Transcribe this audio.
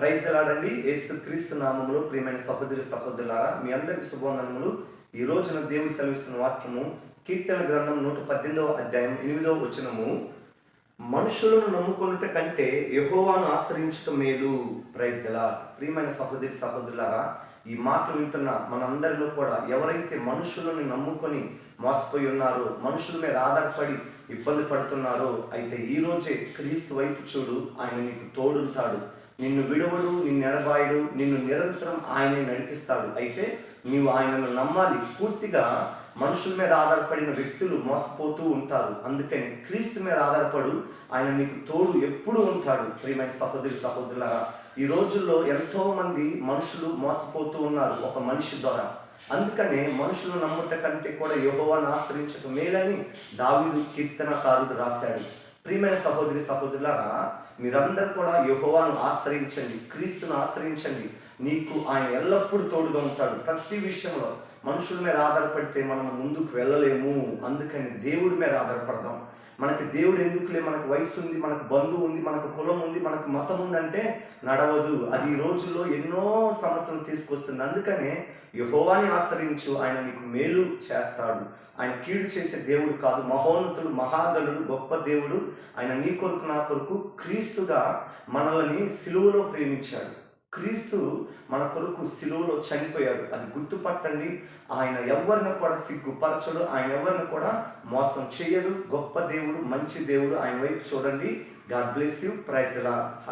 Praise ఎలాడండి యేసు క్రీస్తు నామములో ప్రియమైన సహోదరి సహోదరులారా మీ అందరికి శుభవందనములు ఈ రోజున దేవుడు సెలవిస్తున్న వాక్యము కీర్తన గ్రంథం నూట పద్దెనిమిదవ అధ్యాయం ఎనిమిదవ వచనము. మనుషులను నమ్ముకున్నట కంటే యహోవాను ఆశ్రయించటం మేలు. ప్రైజ్ ఎలా ప్రియమైన సహోదరి సహోదరులారా ఈ మాటలు వింటున్న మనందరిలో కూడా ఎవరైతే మనుషులను నమ్ముకొని మోసపోయి ఉన్నారో మనుషుల మీద ఆధారపడి ఇబ్బంది పడుతున్నారో అయితే ఈ రోజే క్రీస్తు వైపు చూడు ఆయన నీకు తోడుంటాడు. నిన్ను విడవడు నిన్ను ఎడబాయడు నిన్ను నిరంతరం ఆయనే నడిపిస్తాడు. అయితే నీవు ఆయనను నమ్మాలి. పూర్తిగా మనుషుల మీద ఆధారపడిన వ్యక్తులు మోసపోతూ ఉంటారు. అందుకని క్రీస్తు మీద ఆధారపడు ఆయన నీకు తోడు ఎప్పుడూ ఉంటాడు. ప్రియమైన సహోదరి సహోదరులారా ఈ రోజుల్లో ఎంతో మంది మనుషులు మోసపోతూ ఉన్నారు ఒక మనిషి ద్వారా. అందుకనే మనుషులు నమ్ముట కంటే కూడా యోగవాన్ని ఆశ్రయించక మేలని దావిడు కీర్తనకారుడు రాశాడు. ప్రియమైన సహోదరి సహోదరులారా మీరందరూ కూడా యహోవాను ఆశ్రయించండి క్రీస్తును ఆశ్రయించండి. నీకు ఆయన ఎల్లప్పుడూ తోడుగా ఉంటాడు. ప్రతి విషయంలో మనుషుల మీద ఆధారపడితే మనం ముందుకు వెళ్ళలేము. అందుకని దేవుడి మీద ఆధారపడదాం. మనకి దేవుడు ఎందుకులే? మనకు వయసు ఉంది మనకు బంధువు ఉంది మనకు కులం ఉంది మనకు మతం ఉందంటే నడవదు. అది ఈ రోజుల్లో ఎన్నో సమస్యలు తీసుకొస్తుంది. అందుకనే యహోవాని ఆశ్రయించు. ఆయన నీకు మేలు చేస్తాడు. ఆయన కీడు చేసే దేవుడు కాదు. మహోన్నతుడు మహాగణుడు గొప్ప దేవుడు. ఆయన నీ కొరకు నా కొరకు క్రీస్తుగా మనల్ని సిలువలో ప్రేమించాడు. క్రీస్తు మన కొరకు సిలువలో చనిపోయాడు. అది గుర్తుపట్టండి. ఆయన ఎవరిని కూడా సిగ్గుపరచడు. ఆయన ఎవరిని కూడా మోసం చేయడు. గొప్ప దేవుడు మంచి దేవుడు ఆయన వైపు చూడండి. God bless you. Praise law